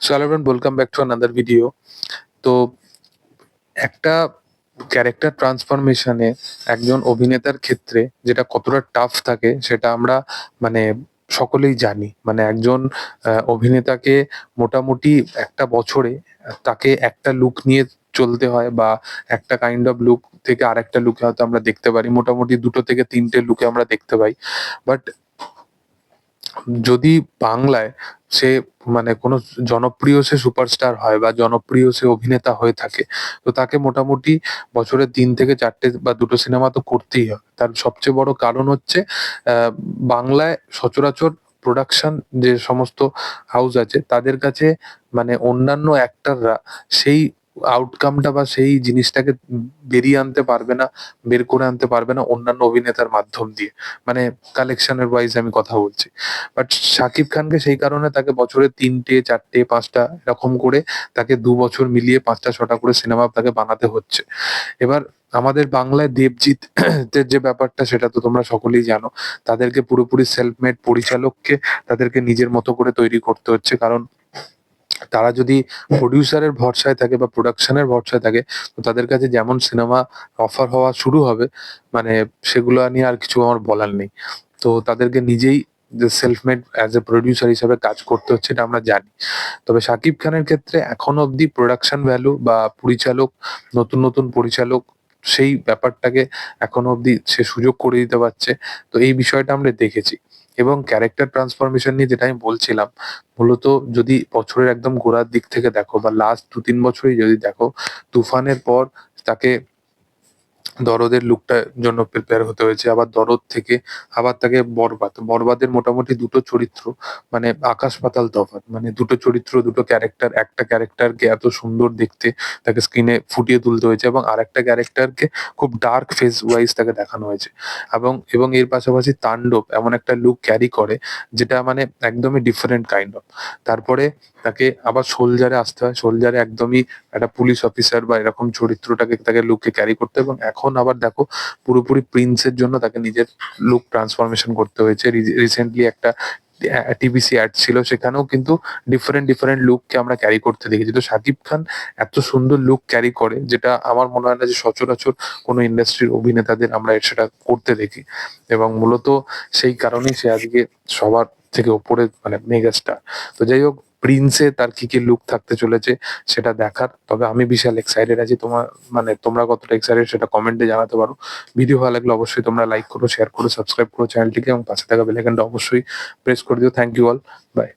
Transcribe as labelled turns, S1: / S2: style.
S1: So everyone welcome back to another video তো একটা character ট্রান্সফরমেশনে একজন অভিনেতার ক্ষেত্রে যেটা কতটা টাফ থাকে, সেটা আমরা মানে সকলেই জানি। মানে একজন অভিনেতাকে মোটামুটি একটা বছরে তাকে একটা লুক নিয়ে চলতে হয় বা একটা কাইন্ড অফ লুক থেকে আরেকটা লুকে হয়তো আমরা দেখতে পারি। মোটামুটি দুটো থেকে তিনটে লুকে আমরা দেখতে পাই। বাট যদি বাংলায় সে মানে কোনো জনপ্রিয় সে সুপারস্টার হয় বা জনপ্রিয় সে অভিনেতা হয়ে থাকে, তো তাকে মোটামুটি বছরে তিন থেকে চারটে বা দুটো সিনেমা তো করতেই হয় তার সবচেয়ে বড় কারণ হচ্ছে বাংলায় সচরাচর প্রোডাকশন যে সমস্ত হাউস আছে, তাদের কাছে মানে অন্যান্য অ্যাক্টাররা সেই আউটকামটা বা সেই জিনিসটাকে বেরিয়ে আনতে পারবে না, বের করে আনতে পারবে না অন্যান্য অভিনেতার মাধ্যম দিয়ে। মানে কালেকশনের ওয়াইজ আমি কথা বলছি। বাট শাকিব খানকে সেই কারণে তাকে বছরে তিনটে, চারটে, পাঁচটা এরকম করে তাকে দু বছর মিলিয়ে পাঁচটা, ছটা করে সিনেমা তাকে বানাতে হচ্ছে। এবার আমাদের বাংলায় দেবজিৎ যে ব্যাপারটা, সেটা তো তোমরা সকলেই জানো। তাদেরকে পুরোপুরি সেলফ মেড পরিচালককে তাদেরকে নিজের মতো করে তৈরি করতে হচ্ছে। কারণ তারা যদি প্রডিউসারের ভরসায় থাকে বা প্রোডাকশনের ভরসায় থাকে, তো তাদের কাছে যেমন সিনেমা অফার হওয়া শুরু হবে মানে সেগুলো নিয়ে আর কিছু আমার বলার নেই। তো তাদেরকে নিজেই self made as a producer হিসাবে কাজ করতে হচ্ছে এটা আমরা জানি। তবে শাকিব খানের ক্ষেত্রে এখনও অবধি প্রোডাকশন ভ্যালু বা পরিচালক, নতুন নতুন পরিচালক সেই ব্যাপারটাকে এখনও অবধি সে সুযোগ করে দিতে পারছে। তো এই বিষয়টা আমরা দেখেছি। এবং ক্যারেক্টার ট্রান্সফরমেশন নিয়ে যেটা আমি বলছিলাম, মূলত যদি বছরের একদম গোড়ার দিক থেকে দেখো বা লাস্ট দু তিন বছরই যদি দেখো, তুফানের পর তাকে দরদের লুকটার জন্য প্রিপেয়ার হতে হয়েছে। আবার দরদ থেকে আবার তাকে বরবাদ। বরবাদের মোটামুটি দুটো চরিত্র মানে আকাশ পাতাল তফাৎ মানে দুটো চরিত্র, দুটো ক্যারেক্টার একটা ক্যারেক্টারকে এত সুন্দর দেখতে তাকে স্ক্রিনে ফুটিয়ে তুলতে হয়েছে এবং আরেকটা ক্যারেক্টারকে খুব ডার্ক ফেস ওয়াইজ তাকে দেখানো হয়েছে। এবং এবং এর পাশাপাশি তাণ্ডব এমন একটা লুক ক্যারি করে, যেটা মানে একদমই ডিফারেন্ট কাইন্ড অফ তারপরে তাকে আবার সোলজারে আসতে হয়। সোলজারে একদমই একটা পুলিশ অফিসার বা এরকম চরিত্রটাকে তাকে লুককে ক্যারি করতে এবং এখন আবার দেখো, পুরোপুরি প্রিন্সের জন্য তাকে নিজের লুক ট্রান্সফরমেশন করতে হয়েছে। রিসেন্টলি একটা টিভিসি অ্যাড ছিল, সেখানেও কিন্তু ডিফারেন্ট ডিফারেন্ট লুককে আমরা ক্যারি করতে দেখেছি। তো শাকিব খান এত সুন্দর লুক ক্যারি করে, যেটা আমার মনে হয় না যে সচরাচর কোনো ইন্ডাস্ট্রির অভিনেতাদের আমরা সেটা করতে দেখি। এবং মূলত সেই কারণেই সে আজকে সবার থেকে ওপরে মানে মেগাস্টার তো যাই হোক প্রিন্সে তার কি কি লুক থাকতে চলেছে সেটা দেখার। তবে আমি বিশাল এক্সাইটেড আছি। তোমার মানে তোমরা কতটা এক্সাইটেড সেটা কমেন্টে জানাতে পারো। ভিডিও ভালো লাগলে অবশ্যই তোমরা লাইক করো শেয়ার করো সাবস্ক্রাইব করো চ্যানেলটিকে এবং পাশে থাকা বেলাইকানটা অবশ্যই প্রেস করে দিও। Thank you all by